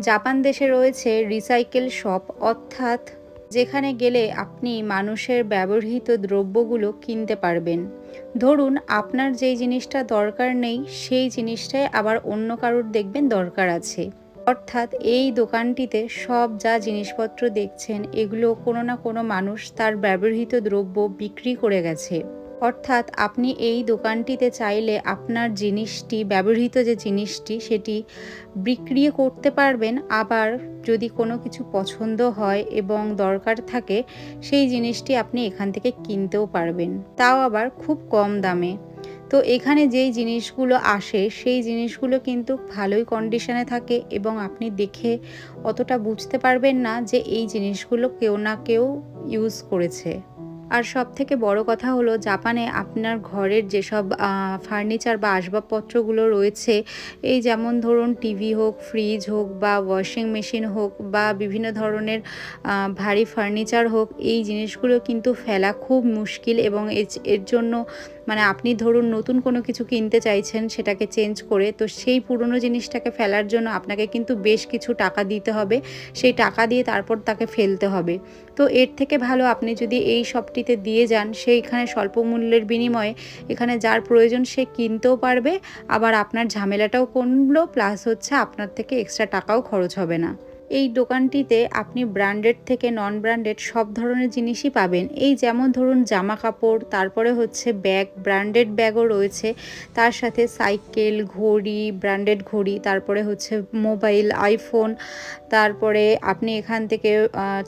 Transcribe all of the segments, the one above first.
Japan দেশে রয়েছে recycle shop, অর্থাৎ যেখানে গেলে আপনি মানুষের ব্যবহৃত দ্রব্যগুলো কিনতে পারবেন। ধরুন, আপনার যেই জিনিসটা দরকার নেই, সেই জিনিসটাই আবার অন্য কারোর দেখবেন দরকার আছে। অর্থাৎ এই দোকানটিতে সব যা জিনিসপত্র দেখছেন, এগুলো কোনো না কোনো মানুষ তার ব্যবহৃত দ্রব্য বিক্রি করে গেছে। অর্থাৎ আপনি এই দোকানটিতে চাইলে আপনার জিনিসটি, ব্যবহৃত যে জিনিসটি, সেটি বিক্রি করতে পারবেন। আবার যদি কোনো কিছু পছন্দ হয় এবং দরকার থাকে, সেই জিনিসটি আপনি এখান থেকে কিনতেও পারবেন। তাও আবার খুব কম দামে। তো এখানে যেই জিনিসগুলো আসে, সেই জিনিসগুলো কিন্তু ভালোই কন্ডিশনে থাকে এবং আপনি দেখে অতটা বুঝতে পারবেন না যে এই জিনিসগুলো কেউ না কেউ ইউজ করেছে। আর সব থেকে বড় কথা হলো, জাপানে আপনার ঘরের যেসব ফার্নিচার বা আসবাবপত্রগুলো রয়েছে, এই যেমন ধরুন টিভি হোক ফ্রিজ হোক বা ওয়াশিং মেশিন হোক বা বিভিন্ন ধরনের ভারী ফার্নিচার হোক, এই জিনিসগুলো কিন্তু ফেলা খুব মুশকিল এবং এর- জন্য মানে আপনি ধরুন নতুন কোনো কিছু কিনতে চাইছেন সেটাকে চেঞ্জ করে, তো সেই পুরনো জিনিসটাকে ফেলার জন্য আপনাকে কিন্তু বেশ কিছু টাকা দিতে হবে। সেই টাকা দিয়ে তারপর তাকে ফেলতে হবে। তো এর থেকে ভালো আপনি যদি এই শপটিতে দিয়ে যান সেইখানে স্বল্প মূল্যের বিনিময়ে এখানে যার প্রয়োজন সে কিনতেও পারবে। আবার আপনার ঝামেলাটাও কমলো প্লাস হচ্ছে আপনার থেকে এক্সট্রা টাকাও খরচ হবে না। এই দোকানটিতে আপনি ব্র্যান্ডেড থেকে নন ব্র্যান্ডেড সব ধরনের জিনিসই পাবেন। এই যেমন ধরুন জামা কাপড়, তারপরে হচ্ছে ব্যাগ, ব্র্যান্ডেড ব্যাগও রয়েছে। তার সাথে সাইকেল, ঘড়ি, ব্র্যান্ডেড ঘড়ি, তারপরে হচ্ছে মোবাইল আইফোন তারপরে আপনি এখান থেকে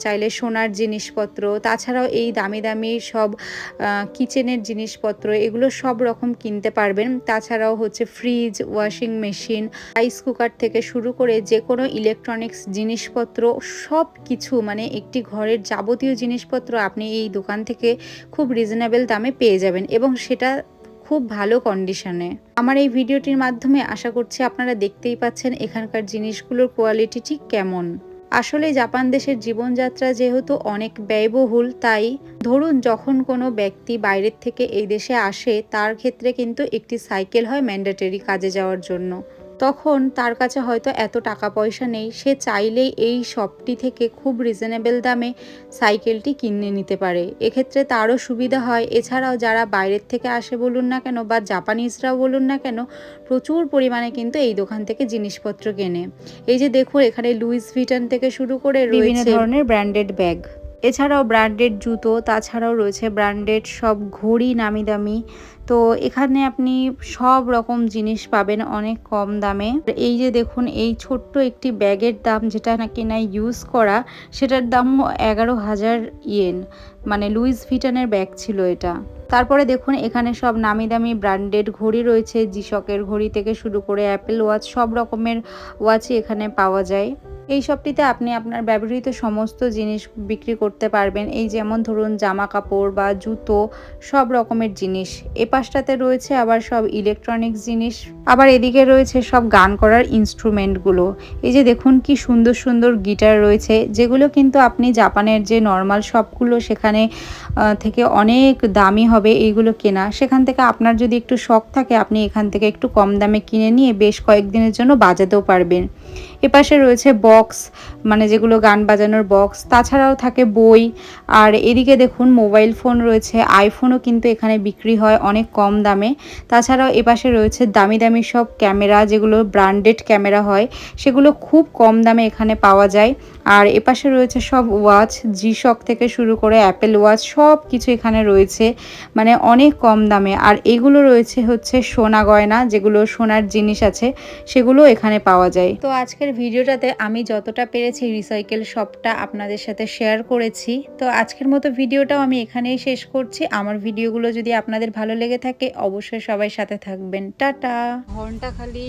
চাইলে সোনার জিনিসপত্র, তাছাড়াও এই দামি দামি সব কিচেনের জিনিসপত্র, এগুলো সব রকম কিনতে পারবেন। তাছাড়াও হচ্ছে fridge washing machine rice cooker থেকে শুরু করে যে কোনো ইলেকট্রনিক্স জিনিসপত্র সব কিছু মানে একটি ঘরের যাবতীয় জিনিসপত্র আপনি এই দোকান থেকে খুব রিজনেবল দামে পেয়ে যাবেন এবং সেটা খুব ভালো কন্ডিশনে আমার এই ভিডিওটির মাধ্যমে আশা করছি আপনারা দেখতেই পাচ্ছেন এখানকার জিনিসগুলোর কোয়ালিটি ঠিক কেমন। আসলে জাপান দেশের জীবনযাত্রা যেহেতু অনেক ব্যয়বহুল, তাই ধরুন যখন কোনো ব্যক্তি বাইরের থেকে এই দেশে আসে, তার ক্ষেত্রে কিন্তু একটি সাইকেল হয় ম্যান্ডেটরি কাজে যাওয়ার জন্য। তখন তার কাছে হয়তো এত টাকা পয়সা নেই সে চাইলেই এই শপটি থেকে খুব রিজনেবল দামে সাইকেলটি কিনে নিতে পারে। এক্ষেত্রে তারও সুবিধা হয়। এছাড়াও যারা বাইরের থেকে আসে বলুন না কেন বা জাপানিজরাও বলুন না কেন প্রচুর পরিমাণে কিন্তু এই দোকান থেকে জিনিসপত্র কেনে। এই যে দেখুন এখানে লুইস ভিটন থেকে শুরু করে বিভিন্ন ধরনের ব্র্যান্ডেড ব্যাগ এছাড়াও ব্র্যান্ডেড জুতো, তাছাড়াও রয়েছে ব্র্যান্ডেড সব ঘড়ি নামি দামি তো এখানে আপনি সব রকম জিনিস পাবেন অনেক কম দামে। এই যে দেখুন, এই ছোট্ট একটি ব্যাগের দাম যেটা নাকি না ইউজ করা, সেটার দাম এগারো হাজার ইয়েন। মানে লুইস ভিটানের ব্যাগ ছিল এটা। তারপরে দেখুন, এখানে সব নামি দামি ব্র্যান্ডেড ঘড়ি রয়েছে জিশকের ঘড়ি থেকে শুরু করে অ্যাপেল ওয়াচ সব রকমের ওয়াচই এখানে পাওয়া যায়। এই শপটিতে আপনি আপনার ব্যবহৃত সমস্ত জিনিস বিক্রি করতে পারবেন। এই যেমন ধরুন জামা কাপড় বা জুতো, সব রকমের জিনিস। এ পাশটাতে রয়েছে আবার সব ইলেকট্রনিক্স জিনিস। আবার এদিকে রয়েছে সব গান করার ইনস্ট্রুমেন্টগুলো এই যে দেখুন কি সুন্দর সুন্দর গিটার রয়েছে, যেগুলো কিন্তু আপনি জাপানের যে নর্মাল শপগুলো সেখানে থেকে অনেক দামি হবে এইগুলো কেনা। সেখান থেকে আপনার যদি একটু শখ থাকে, আপনি এখান থেকে একটু কম দামে কিনে নিয়ে বেশ কয়েকদিনের জন্য বাজাতেও পারবেন। এপাশে রয়েছে বক্স মানে যেগুলো গান বাজানোর বক্স তাছাড়াও থাকে বই, আর এদিকে দেখুন মোবাইল ফোন রয়েছে আইফোনও কিন্তু এখানে বিক্রি হয় অনেক কম দামে। তাছাড়াও এপাশে রয়েছে দামি দামি সব ক্যামেরা, যেগুলো ব্র্যান্ডেড ক্যামেরা হয়, সেগুলো খুব কম দামে এখানে পাওয়া যায়। আর এপাশে রয়েছে সব ওয়াচ জি শক থেকে শুরু করে অ্যাপেল ওয়াচ সব কিছু এখানে রয়েছে মানে অনেক কম দামে। আর এগুলো রয়েছে হচ্ছে সোনা গয়না, যেগুলো সোনার জিনিস আছে, সেগুলো এখানে পাওয়া যায়। তো আজকের ভিডিওটাতে আমি যতটা পেরেছি রিসাইকেল শপটা আপনাদের সাথে শেয়ার করেছি। তো আজকের মতো ভিডিওটাও আমি এখানেই শেষ করছি। আমার ভিডিওগুলো যদি আপনাদের ভালো লেগে থাকে, অবশ্যই সবাই সাথে থাকবেন। টাটা! ঘণ্টা খালি